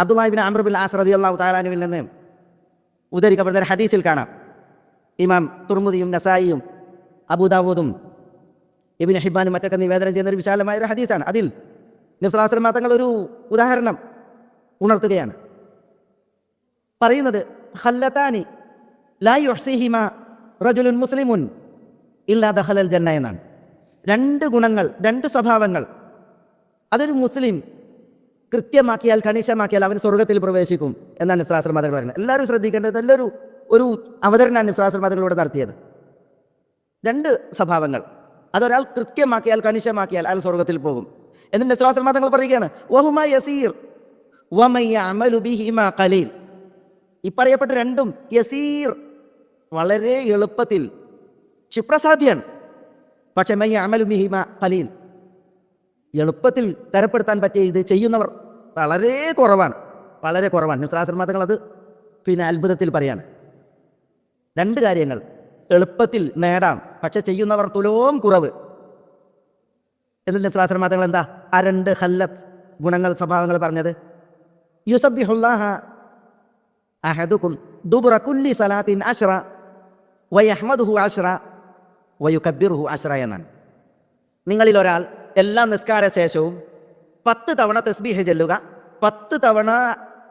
അബ്ദുല്ലാഹിബിൻ അമ്രബിൻ as റതി അള്ളാഹു താലാനുവിൽ നിന്ന് ഉദ്ധരിക്കപ്പെടുന്ന ഹദീസിൽ കാണാം. ഇമാം തുർമുദിയും നസായിയും അബൂദാവൂദും ഇബിൻ ഹിബാനും മറ്റൊക്കെ നിവേദനം ചെയ്യുന്ന ഒരു വിശാലമായ ഒരു ഹദീസാണ്. അതിൽ നിസ്ലാസ്ലം തങ്ങൾ ഒരു ഉദാഹരണം ഉണർത്തുകയാണ്. പറയുന്നത് ഹല്ലത്താനി ലായ് ഒഹ്സിഹിമ റജുലുൻ മുസ്ലിമുൻ ഇല്ലാ ദഹലൽ ജന്ന എന്നാണ്. രണ്ട് ഗുണങ്ങൾ രണ്ട് സ്വഭാവങ്ങൾ. അതൊരു മുസ്ലിം കൃത്യമാക്കിയാൽ കണിശമാക്കിയാൽ അവൻ സ്വർഗത്തിൽ പ്രവേശിക്കും എന്നാണ് മതങ്ങൾ പറയുന്നത്. എല്ലാവരും ശ്രദ്ധിക്കേണ്ടത് നല്ലൊരു ഒരു അവതരണമാണ് നിസ്ലാസ്ലം മതങ്ങളിലൂടെ നടത്തിയത്. രണ്ട് സ്വഭാവങ്ങൾ. അതൊരാൾ കൃത്യമാക്കിയാൽ കണിശമാക്കിയാൽ അയാൾ സ്വർഗത്തിൽ പോകും. എന്നിട്ട് നിസ്ലാസ്ലം മതങ്ങൾ പറയുകയാണ്. വഹുമ യസീർ ഖലീൽ. ഈ പറയപ്പെട്ട രണ്ടും യസീർ വളരെ എളുപ്പത്തിൽ ക്ഷിപ്രസാധ്യാണ്. പക്ഷെ മയ്യ അമലുബിഹിമ കലീൽ എളുപ്പത്തിൽ തരപ്പെടുത്താൻ പറ്റിയ ഇത് ചെയ്യുന്നവർ വളരെ കുറവാണ്. വളരെ കുറവാണ്. നിസ്ലാശ്രമതങ്ങൾ അത് പിന്നെ അത്ഭുതത്തിൽ പറയാണ്. രണ്ട് കാര്യങ്ങൾ എളുപ്പത്തിൽ നേടാം. പക്ഷെ ചെയ്യുന്നവർ തുലോം കുറവ്. എന്നിട്ട് നിസ്ലാശ്രമതങ്ങൾ എന്താ? ആ രണ്ട് ഹല്ലത്ത് ഗുണങ്ങൾ സ്വഭാവങ്ങൾ പറഞ്ഞത്. യുസബിഹുല്ലാഹ അഹദുക്കും ദുബുറ കുല്ലി സലാത്തിൻ അഷ്റ വയഹ്മദുഹു അഷ്റ വയുക്കബിറുഹു അഷ്റ എന്നാണ്. നിങ്ങളിൽ ഒരാൾ എല്ലാ നിസ്കാര ശേഷവും പത്ത് തവണ തസ്ബീഹ് ചെല്ലുക പത്ത് തവണ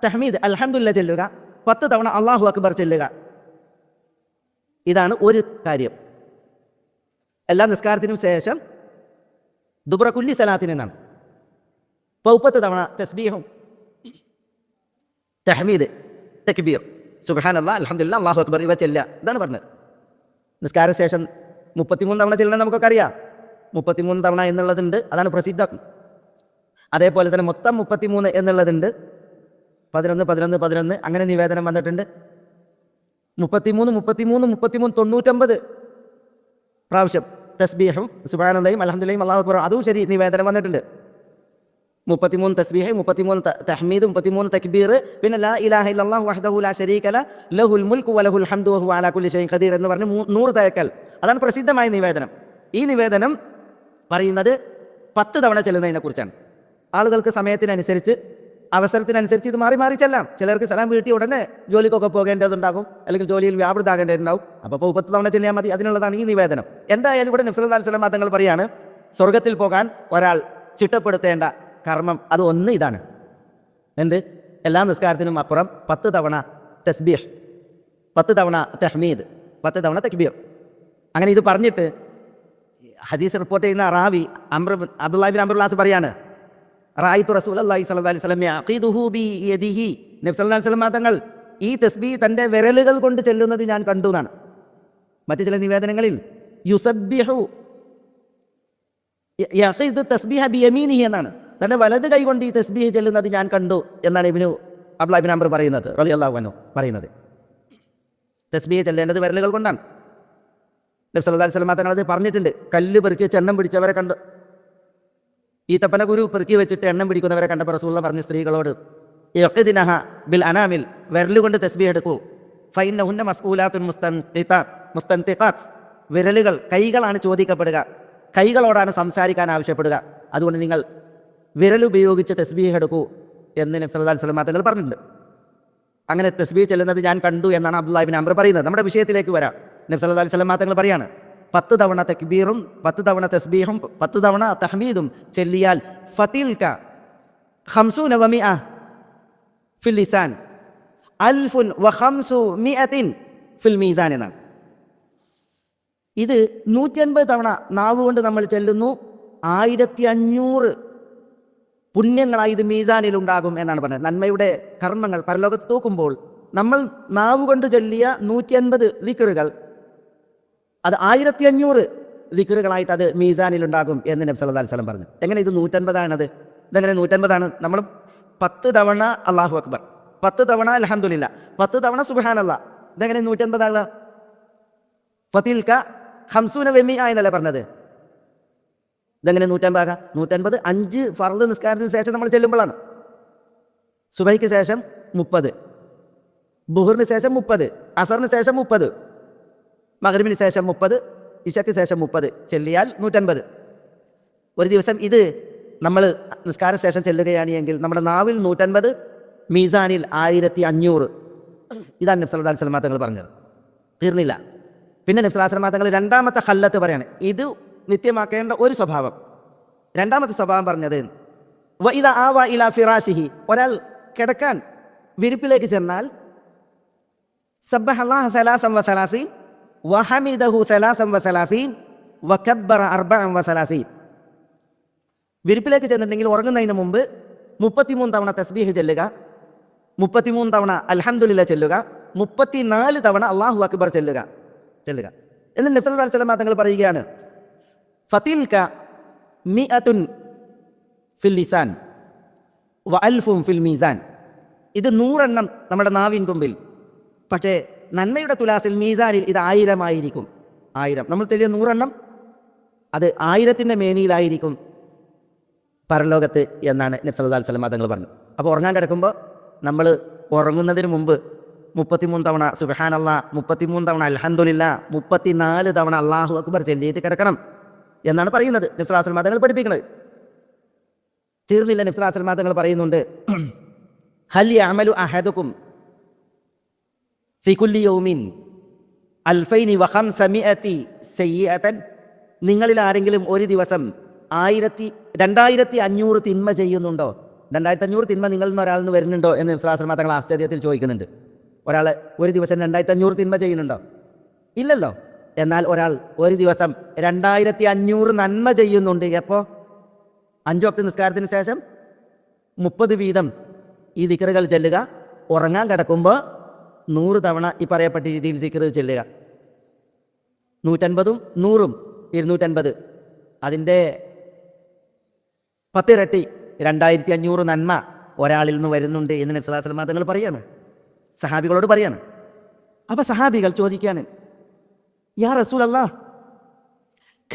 തഹ്മീദ് അൽഹംദുല്ല ചെല്ലുക പത്ത് തവണ അള്ളാഹു അക്ബർ ചെല്ലുക. ഇതാണ് ഒരു കാര്യം. എല്ലാ നിസ്കാരത്തിനും ശേഷം ദുബ്രകുല്ലി സലാത്തിന് എന്നാണ് പൗപ്പത്ത് തവണ തസ്ബീഹും തഹ്മീദ് തക്ബീർ സുബഹാൻ അല്ലാ അലഹമില്ല അള്ളാഹു അക്ബർ ഇവ ചെല്ലുക. ഇതാണ് പറഞ്ഞത്. നിസ്കാര ശേഷം മുപ്പത്തിമൂന്ന് തവണ ചെല്ലണം നമുക്കൊക്കെ അറിയാം. മുപ്പത്തിമൂന്ന് തവണ എന്നുള്ളതുണ്ട്. അതാണ് പ്രസിദ്ധം. അതേപോലെ തന്നെ മൊത്തം മുപ്പത്തിമൂന്ന് എന്നുള്ളതുണ്ട്. പതിനൊന്ന് പതിനൊന്ന് പതിനൊന്ന്. അങ്ങനെ നിവേദനം വന്നിട്ടുണ്ട്. മുപ്പത്തിമൂന്ന് മുപ്പത്തിമൂന്ന് മുപ്പത്തിമൂന്ന് തൊണ്ണൂറ്റൊമ്പത് പ്രാവശ്യം തസ്ബീഹും സുബാനന്ദയും അലഹമുല്ലയും അള്ളാഹു അതും ശരി നിവേദനം വന്നിട്ടുണ്ട്. മുപ്പത്തിമൂന്ന് തസ്ബീഹ് മുപ്പത്തിമൂന്ന് തഹ്മീദ് മുപ്പത്തിമൂന്ന് തക്ബീർ. പിന്നെ ലാ ഇലാഹ ഇല്ലല്ലാഹു വഹ്ദഹു ലാ ശരീക ല ലഹുൽ മുൽക്കു വലഹുൽ ഹംദു വഹു അലാ കുല്ലി ഷൈഇൻ ഖദീർ എന്ന് പറഞ്ഞ് നൂറ് തയക്കൽ അതാണ് പ്രസിദ്ധമായ നിവേദനം. ഈ നിവേദനം പറയുന്നത് പത്ത് തവണ ചെല്ലുന്നതിനെ കുറിച്ചാണ്. ആളുകൾക്ക് സമയത്തിനനുസരിച്ച് അവസരത്തിനനുസരിച്ച് ഇത് മാറി മാറി ചെല്ലാം. ചിലർക്ക് സ്ഥലം വീട്ടി ഉടനെ ജോലിക്കൊക്കെ പോകേണ്ടതുണ്ടാകും അല്ലെങ്കിൽ ജോലിയിൽ വ്യാപൃതാകേണ്ടതുണ്ടാവും അപ്പോൾ പത്ത് തവണ ചെല്ലിയാൽ മതി. അതിനുള്ളതാണ് ഈ നിവേദനം. എന്തായാലും ഇവിടെ നിസ്ലം സ്വലം തങ്ങൾ പറയാണ് സ്വർഗത്തിൽ പോകാൻ ഒരാൾ ചിട്ടപ്പെടുത്തേണ്ട കർമ്മം അത് ഒന്ന് ഇതാണ്. എന്ത്? എല്ലാ നിസ്കാരത്തിനും അപ്പുറം പത്ത് തവണ തസ്ബീഹ് പത്ത് തവണ തഹ്മീദ് പത്ത് തവണ തക്ബീർ. അങ്ങനെ ഇത് പറഞ്ഞിട്ട് ഹദീസ് റിപ്പോർട്ട് ചെയ്യുന്ന റാവി അമ്ര അബ്ദുല്ലാബിൻ അമ്രുല്ലാസ് പറയാണ് റായിത്തു റസൂൽ അള്ളാഹി സ്വല്ലല്ലാഹി അലൈഹി വസല്ലം യഖീദുഹു ബി യദിഹി. നബി സല്ലല്ലാഹു അലൈഹി വസല്ലം തങ്ങൾ ഈ തസ്ബി തന്റെ വിരലുകൾ കൊണ്ട് ചെല്ലുന്നത് ഞാൻ കണ്ടു എന്നാണ്. മറ്റു ചില നിവേദനങ്ങളിൽ യുസബ്ബിഹു യഖീദു തസ്ബീഹ ബി യമീനിഹി എന്നാണ്. തന്റെ വലത് കൈ കൊണ്ട് ഈ തസ്ബീഹ് ചെല്ലുന്നത് ഞാൻ കണ്ടു എന്നാണ് ഇബിനു അബ്ദുല്ലാഹിബിൻ അമ്ര പറയുന്നത് റളിയല്ലാഹു അൻഹു പറയുന്നത്. തസ്ബീഹ് ചെല്ലേണ്ടത് വിരലുകൾ കൊണ്ടാണ്. നബി സല്ലല്ലാഹു അലൈഹി വസല്ലം തങ്ങൾ അത് പറഞ്ഞിട്ടുണ്ട്. കല്ല് പെറുക്കി ചെണ്ണം പിടിച്ചവരെ കണ്ട്. ഈത്തപ്പന തപ്പന ഗുരു പെറുക്കി വെച്ചിട്ട് എണ്ണം പിടിക്കുന്നവരെ കണ്ടപ്പോൾ റസൂള്ള പറഞ്ഞ സ്ത്രീകളോട് ദിനഹ ബിൽ അനാമിൽ വിരലുകൊണ്ട് തസ്ബീഹ് എടുക്കൂ. ഫൈനഹുന്ന മസ്ഊലാത്തുൻ മുസ്തൻഖിതാ മുസ്തൻ വിരലുകൾ കൈകളാണ് ചോദിക്കപ്പെടുക. കൈകളോടാണ് സംസാരിക്കാൻ ആവശ്യപ്പെടുക. അതുകൊണ്ട് നിങ്ങൾ വിരലുപയോഗിച്ച് തസ്ബീഹ് എടുക്കൂ എന്ന് നബി സല്ലല്ലാഹു അലൈഹി വസല്ലം തങ്ങൾ പറഞ്ഞിട്ടുണ്ട്. അങ്ങനെ തസ്ബീഹ് ചെല്ലുന്നത് ഞാൻ കണ്ടു എന്നാണ് അബ്ദുല്ലാഹിബിൻ അംർ പറയുന്നത്. നമ്മുടെ വിഷയത്തിലേക്ക് വരാം. നബി സല്ലല്ലാഹു അലൈഹി സ്വലം തങ്ങൾ പറയാണ്. പത്ത് തവണ തക്ബീറും പത്ത് തവണ തസ്ബീഹും പത്ത് തവണ തഹ്മീദും ചെല്ലിയാൽ ഫതിൽക ഖംസു നവമി അ ഫിലിസാൻ അൽഫുൻ വഖംസു അതിൻ ഫിൽ മീസാൻ എന്നാണ്. ഇത് നൂറ്റി അൻപത് തവണ നാവ് കൊണ്ട് നമ്മൾ ചെല്ലുന്നു. ആയിരത്തി അഞ്ഞൂറ് പുണ്യങ്ങളായി ഇത് മീസാനിൽ ഉണ്ടാകും എന്നാണ് പറഞ്ഞത്. നന്മയുടെ കർമ്മങ്ങൾ പരലോകത്ത് തൂക്കുമ്പോൾ നമ്മൾ നാവ് കൊണ്ട് ചൊല്ലിയ നൂറ്റി അൻപത് ദിക്കറുകൾ അത് ആയിരത്തി അഞ്ഞൂറ് ദിക്കറുകളായിട്ട് അത് മീസാനിൽ ഉണ്ടാകും എന്ന് നബി സല്ലല്ലാഹു അലൈഹി വസല്ലം പറഞ്ഞു. എങ്ങനെ ഇത് നൂറ്റൻപതാണത്? ഇതെങ്ങനെ നൂറ്റൻപതാണ്? നമ്മൾ പത്ത് തവണ അള്ളാഹു അക്ബർ പത്ത് തവണ അൽഹംദുലില്ല പത്ത് തവണ സുബ്ഹാനല്ലാ. ഇതെങ്ങനെ നൂറ്റൻപതാണ്? ഫതിൽക ഹംസൂന വെമി ആയെന്നല്ലേ പറഞ്ഞത്? ഇതെങ്ങനെ നൂറ്റമ്പത് നൂറ്റൻപത് അഞ്ച് ഫർദ് നിസ്കാരത്തിന് ശേഷം നമ്മൾ ചെല്ലുമ്പോഴാണ്. സുബൈക്ക് ശേഷം മുപ്പത് ബുഹറിന് ശേഷം മുപ്പത് അസറിന് ശേഷം മുപ്പത് മകരവിന് ശേഷം മുപ്പത് ഇഷയ്ക്ക് ശേഷം മുപ്പത് ചെല്ലിയാൽ നൂറ്റൻപത്. ഒരു ദിവസം ഇത് നമ്മൾ നിസ്കാര ശേഷം ചെല്ലുകയാണ് എങ്കിൽ നമ്മുടെ നാവിൽ നൂറ്റൻപത് മീസാനിൽ ആയിരത്തി അഞ്ഞൂറ്. ഇതാണ് നബ്സല്ലാ സ്വലമാ തങ്ങൾ പറഞ്ഞത്. തീർന്നില്ല. പിന്നെ നബ്സല്ലാ സ്വലമാ തങ്ങൾ രണ്ടാമത്തെ ഹല്ലത്ത് പറയാണ്. ഇത് നിത്യമാക്കേണ്ട ഒരു സ്വഭാവം. രണ്ടാമത്തെ സ്വഭാവം പറഞ്ഞത് വ ഇത ആവ ഇല ഫിറാഷിഹി. ഒരാൾ കിടക്കാൻ വിരിപ്പിലേക്ക് ചെന്നാൽ സബ്ബഹ്ലാ സലാസം വ സലാസീൻ വിരിപ്പിലേക്ക് ചെന്നിട്ടുണ്ടെങ്കിൽ ഉറങ്ങുന്നതിന് മുമ്പ് മുപ്പത്തിമൂന്ന് തവണ തസ്ബീഹ് ചെല്ലുക മുപ്പത്തിമൂന്ന് തവണ അൽഹംദുലില്ല ചെല്ലുക മുപ്പത്തിനാല് തവണ അള്ളാഹു അക്ബർ ചെല്ലുക ചെല്ലുക. എന്ന് നബ്സൽ അലൈഹി സ്വലമ തങ്ങൾ പറയുകയാണ് അൽഫും ഫിൽ മീസാൻ. ഇത് നൂറെണ്ണം നമ്മുടെ നാവിൻ തുമ്പിൽ പക്ഷേ നന്മയുടെ തുലാസിൽ മീസാനിൽ ഇത് ആയിരമായിരിക്കും. ആയിരം. നമ്മൾ തെളിയ നൂറെണ്ണം? അത് ആയിരത്തിന്റെ മേനിയിലായിരിക്കും പരലോകത്ത് എന്നാണ് നബ്സല്ലാ സ്വലം തങ്ങൾ പറഞ്ഞു അപ്പോൾ ഉറങ്ങാൻ കിടക്കുമ്പോൾ നമ്മൾ ഉറങ്ങുന്നതിന് മുമ്പ് മുപ്പത്തിമൂന്ന് തവണ സുബഹാൻ അള്ളാ മുപ്പത്തിമൂന്ന് തവണ അലഹന്ദില്ല മുപ്പത്തിനാല് തവണ അള്ളാഹു അക്ബർ ചെല്ലിയിട്ട് കിടക്കണം എന്നാണ് പറയുന്നത് നബ്സലാ സ്വലം തങ്ങൾ പഠിപ്പിക്കുന്നത്. തീർന്നില്ല നബ്സലാ സ്വലം തങ്ങൾ പറയുന്നുണ്ട് ഹൽ അമലു അഹദുക്കും ഫികുല്ലി യൗമിൻ അൽഫൈനി വഹം സമിഅത്തി സയ്യതൻ നിങ്ങളിൽ ആരെങ്കിലും ഒരു ദിവസം ആയിരത്തി രണ്ടായിരത്തി അഞ്ഞൂറ് തിന്മ ചെയ്യുന്നുണ്ടോ? രണ്ടായിരത്തി അഞ്ഞൂറ് തിന്മ നിങ്ങളിൽ നിന്ന് ഒരാളിൽ നിന്ന് വരുന്നുണ്ടോ എന്ന് വിശ്വാസമ തങ്ങൾ ആശ്ചര്യത്തിൽ ചോദിക്കുന്നുണ്ട്. ഒരാൾ ഒരു ദിവസം രണ്ടായിരത്തി അഞ്ഞൂറ് തിന്മ ചെയ്യുന്നുണ്ടോ? ഇല്ലല്ലോ. എന്നാൽ ഒരാൾ ഒരു ദിവസം രണ്ടായിരത്തി അഞ്ഞൂറ് നന്മ ചെയ്യുന്നുണ്ട്. എപ്പോൾ അഞ്ചു വക്ത നിസ്കാരത്തിന് ശേഷം മുപ്പത് വീതം ഈ ദിക്കറുകൾ ചെല്ലുക ഉറങ്ങാൻ കിടക്കുമ്പോൾ നൂറ് തവണ ഈ പറയപ്പെട്ട രീതിയിൽ ദിക്കറ് ചെല്ലുക. നൂറ്റൻപതും നൂറും ഇരുന്നൂറ്റൻപത്. അതിന്റെ പത്തിരട്ടി രണ്ടായിരത്തി അഞ്ഞൂറ് നന്മ ഒരാളിൽ നിന്ന് വരുന്നുണ്ട് എന്ന് നബ്സലാസ്ലമ തങ്ങൾ പറയാണ്. സഹാബികളോട് പറയാണ്. അപ്പോൾ സഹാബികൾ ചോദിക്കുകയാണ് യാ റസൂൽ അല്ലാ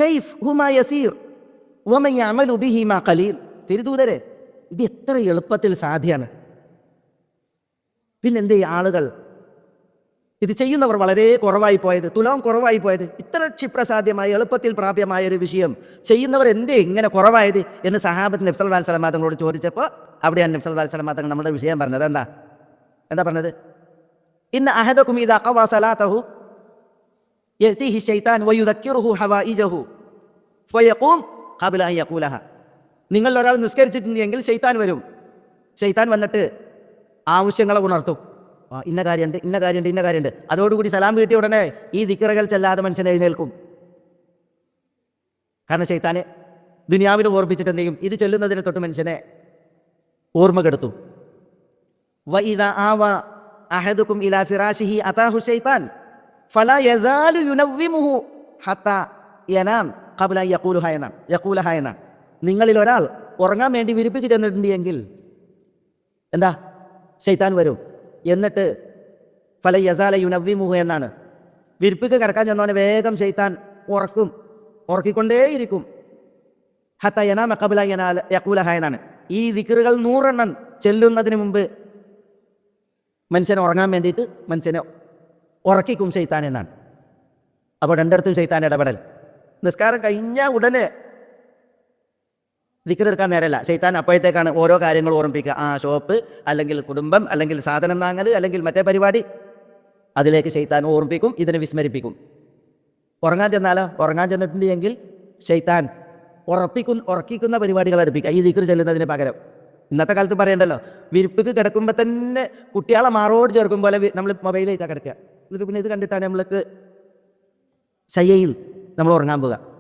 കൈഫ് ഹുമാ യസീർ വമൻ യഅമലു ബിഹി മാ ഖലീൽ. തിരുദൂതരെ ഇത് എത്ര എളുപ്പത്തിൽ സാധ്യമാണ് പിന്നെന്തേ ആളുകൾ ഇത് ചെയ്യുന്നവർ വളരെ കുറവായി പോയത് തുലാം കുറവായി പോയത്. ഇത്ര ക്ഷിപ്രസാധ്യമായ എളുപ്പത്തിൽ പ്രാപ്യമായ ഒരു വിഷയം. ചെയ്യുന്നവർ എന്തേ ഇങ്ങനെ കുറവായത് എന്ന് സഹാബത്ത് നബ്സൽ വാൽ സലമാ തങ്ങളോട് ചോദിച്ചപ്പോൾ അവിടെയാണ് നബ്സൽ വാൽ സലമാ തങ്ങൾ നമ്മുടെ വിഷയം പറഞ്ഞത്. എന്താ? എന്താ പറഞ്ഞത്? ഇന്ന് അഹദക്കും ഇത് അക്കവാ സലാത്തഹു ഖബ്ല അൻ യഖൂലഹ. നിങ്ങൾ ഒരാൾ നിസ്കരിച്ചിട്ടുണ്ടെങ്കിൽ ഷെയ്ത്താൻ വരും. ഷെയ്ത്താൻ വന്നിട്ട് ആവശ്യങ്ങളെ ഉണർത്തും. ഇന്ന കാര്യമുണ്ട് ഇന്ന കാര്യമുണ്ട് ഇന്ന കാര്യമുണ്ട്. അതോടുകൂടി സലാം കിട്ടിയ ഉടനെ ഈ ദിക്കറകൾ ചെല്ലാതെ മനുഷ്യൻ എഴുന്നേൽക്കും. കാരണം ശൈത്താനെ ദുനിയാവിനെ ഓർമ്മിച്ചിട്ട് എന്ത് ഇത് ചൊല്ലുന്നതിനെ തൊട്ട് മനുഷ്യനെ ഓർമ്മകെടുത്തു നിങ്ങളിൽ ഒരാൾ ഉറങ്ങാൻ വേണ്ടി വിരിപ്പിച്ച് ചെന്നിട്ടുണ്ടെങ്കിൽ എന്താ? ശൈത്താൻ വരും. എന്നിട്ട് ഫല യസാല യുനവ്വിമുഹു എന്നാണ്. വിരിപ്പിക്ക് കിടക്കാൻ ചെന്നവനെ വേഗം ചെയ്ത്താൻ ഉറക്കും ഉറക്കിക്കൊണ്ടേയിരിക്കും. ഹത്ത യനാമ മക്കബുല യനാല യക്കൂലഹ എന്നാണ്. ഈ ദിക്കറുകൾ നൂറെണ്ണം ചെല്ലുന്നതിന് മുമ്പ് മനുഷ്യനെ ഉറങ്ങാൻ വേണ്ടിയിട്ട് മനുഷ്യനെ ഉറക്കിക്കും ചെയ്ത്താൻ എന്നാണ്. അപ്പോൾ രണ്ടിടത്തും ചെയ്ത്താൻ ഇടപെടൽ. നിസ്കാരം കഴിഞ്ഞ ഉടനെ ദിക്കറെടുക്കാൻ നേരമല്ല ചെയ്താൻ അപ്പോഴത്തേക്കാണ് ഓരോ കാര്യങ്ങൾ ഓർമ്മിപ്പിക്കുക. ആ ഷോപ്പ് അല്ലെങ്കിൽ കുടുംബം അല്ലെങ്കിൽ സാധനം വാങ്ങൽ അല്ലെങ്കിൽ മറ്റേ പരിപാടി. അതിലേക്ക് ചെയ്താൻ ഓർമ്മിപ്പിക്കും ഇതിനെ വിസ്മരിപ്പിക്കും. ഉറങ്ങാൻ ചെന്നാലോ? ഉറങ്ങാൻ ചെന്നിട്ടുണ്ടെങ്കിൽ ചെയ്താൻ ഉറപ്പിക്കുന്ന ഉറക്കിക്കുന്ന പരിപാടികൾ അടുപ്പിക്കുക. ഈ ദിക്കർ ചെല്ലുന്നതിന് പകരം. ഇന്നത്തെ കാലത്ത് പറയണ്ടല്ലോ വിരിപ്പിക്ക് കിടക്കുമ്പോൾ തന്നെ കുട്ടികളെ മാറോട് ചേർക്കും പോലെ നമ്മൾ മൊബൈലിലേക്കാണ് കിടക്കുക. ഇത് പിന്നെ ഇത് കണ്ടിട്ടാണ് നമ്മൾക്ക് ശയ്യയിൽ നമ്മൾ ഉറങ്ങാൻ പോകുക